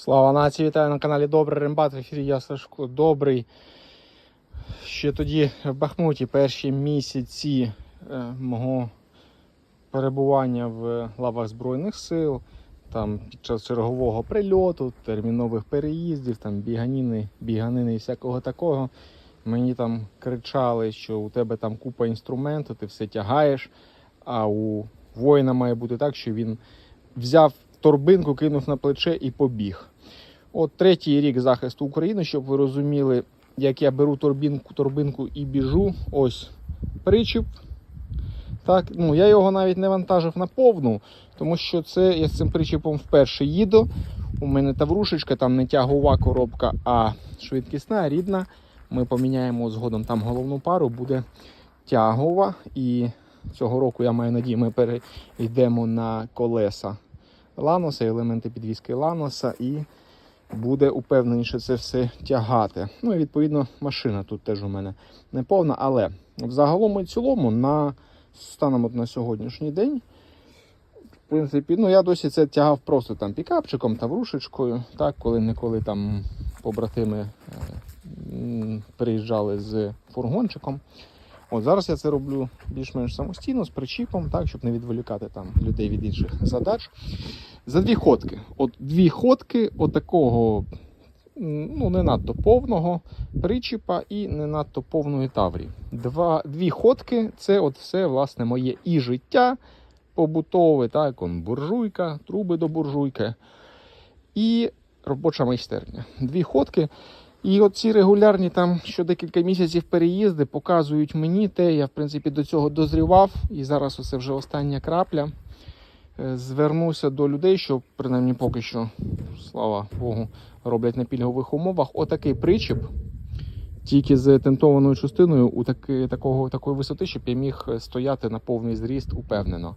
Слава нації, вітаю на каналі Добрий Рембат. В ефірі я Сашко Добрий. Ще тоді в Бахмуті перші місяці е, мого перебування в лавах Збройних сил, там під час чергового прильоту, термінових переїздів, там біганини, біганини і всякого такого. Мені там кричали, що у тебе там купа інструменту, ти все тягаєш. А у воїна має бути так, що він взяв торбинку, кинув на плече і побіг. От третій рік захисту України, щоб ви розуміли, як я беру торбинку, торбинку і біжу. Ось причіп. Так, ну я його навіть не вантажив на повну, тому що це я з цим причіпом вперше їду. У мене таврушечка, там не тягова коробка, а швидкісна, рідна. Ми поміняємо згодом там головну пару, буде тягова. І цього року я маю надію, ми перейдемо на колеса Ланоса, елементи підвіски Ланоса, і буде упевненіше це все тягати. Ну і відповідно машина тут теж у мене не повна, але взагалом і цілому на станом от на сьогоднішній день. В принципі, ну я досі це тягав просто там пікапчиком та врушечкою, так, коли-неколи там побратими е, приїжджали з фургончиком. От зараз я це роблю більш-менш самостійно, з причіпом, так, щоб не відволікати там людей від інших задач. За дві ходки. От дві ходки отакого ну, не надто повного причіпа і не надто повної таврі. Два, дві ходки це от все власне моє і життя побутове, так, он буржуйка, труби до буржуйки і робоча майстерня. Дві ходки. І от ці регулярні там що декілька місяців переїзди показують мені те, я в принципі до цього дозрівав, і зараз оце вже остання крапля. Е, Звернуся до людей, що принаймні поки що, слава Богу, роблять на пільгових умовах. Отакий причіп, тільки з тентованою частиною у таки, такого, такої висоти, щоб я міг стояти на повний зріст упевнено.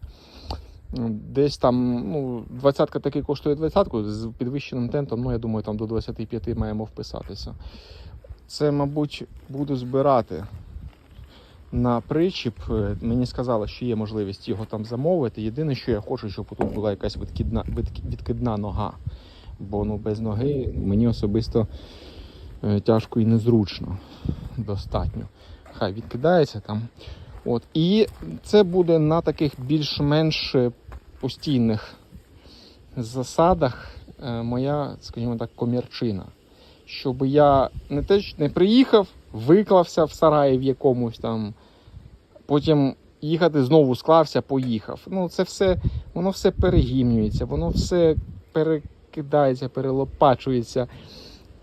Десь там, ну, двадцятка таки коштує двадцятку з підвищеним тентом, ну я думаю, там до 25 маємо вписатися. Це, мабуть, буду збирати на причіп. Е, Мені сказали, що є можливість його там замовити. Єдине, що я хочу, щоб тут була якась відкидна, відкидна нога. Бо ну, без ноги мені особисто е, тяжко і незручно. Достатньо. Хай відкидається там. От. І це буде на таких більш-менш е, постійних засадах е, моя, скажімо так, комірчина. Щоб я не те, що не приїхав, виклався в сараї в якомусь там, потім їхати знову склався, поїхав. Ну, це все, воно все перегімнюється, воно все перекидається, перелопачується,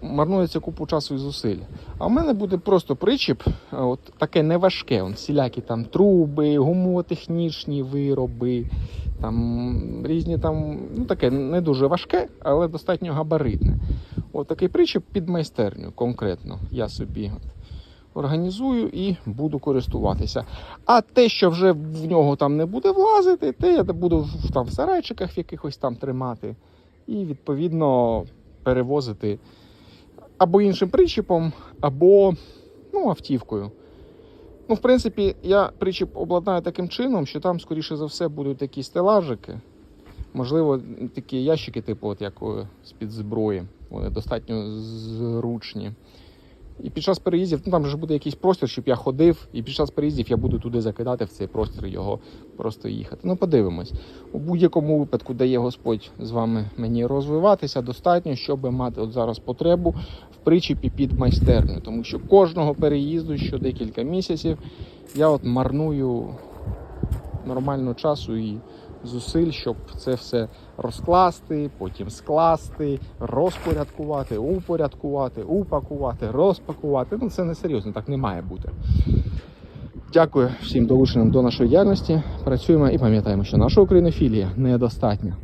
марнується купу часу і зусиль. А в мене буде просто причіп, от таке неважке. Он, всілякі там труби, гумотехнічні вироби, там різні там, ну таке не дуже важке, але достатньо габаритне. От такий причіп під майстерню конкретно я собі організую і буду користуватися. А те, що вже в нього там не буде влазити, те я буду там в сарайчиках якихось там тримати і відповідно перевозити або іншим причіпом, або ну, автівкою. Ну, в принципі, я причіп обладнаю таким чином, що там, скоріше за все, будуть такі стелажики. Можливо, такі ящики, типу, от як з-під зброї. Вони достатньо зручні. І під час переїздів, ну там же ж буде якийсь простір, щоб я ходив, і під час переїздів я буду туди закидати в цей простір його просто їхати. Ну, подивимось. У будь-якому випадку дає Господь з вами мені розвиватися достатньо, щоб мати от зараз потребу в причіпі під майстерню. Тому що кожного переїзду, що декілька місяців, я от марную нормально часу і зусиль, щоб це все розкласти, потім скласти, розпорядкувати, упорядкувати, упакувати, розпакувати. Ну це не серйозно, так не має бути. Дякую всім долученим до нашої діяльності. Працюємо і пам'ятаємо, що наша українофілія недостатня.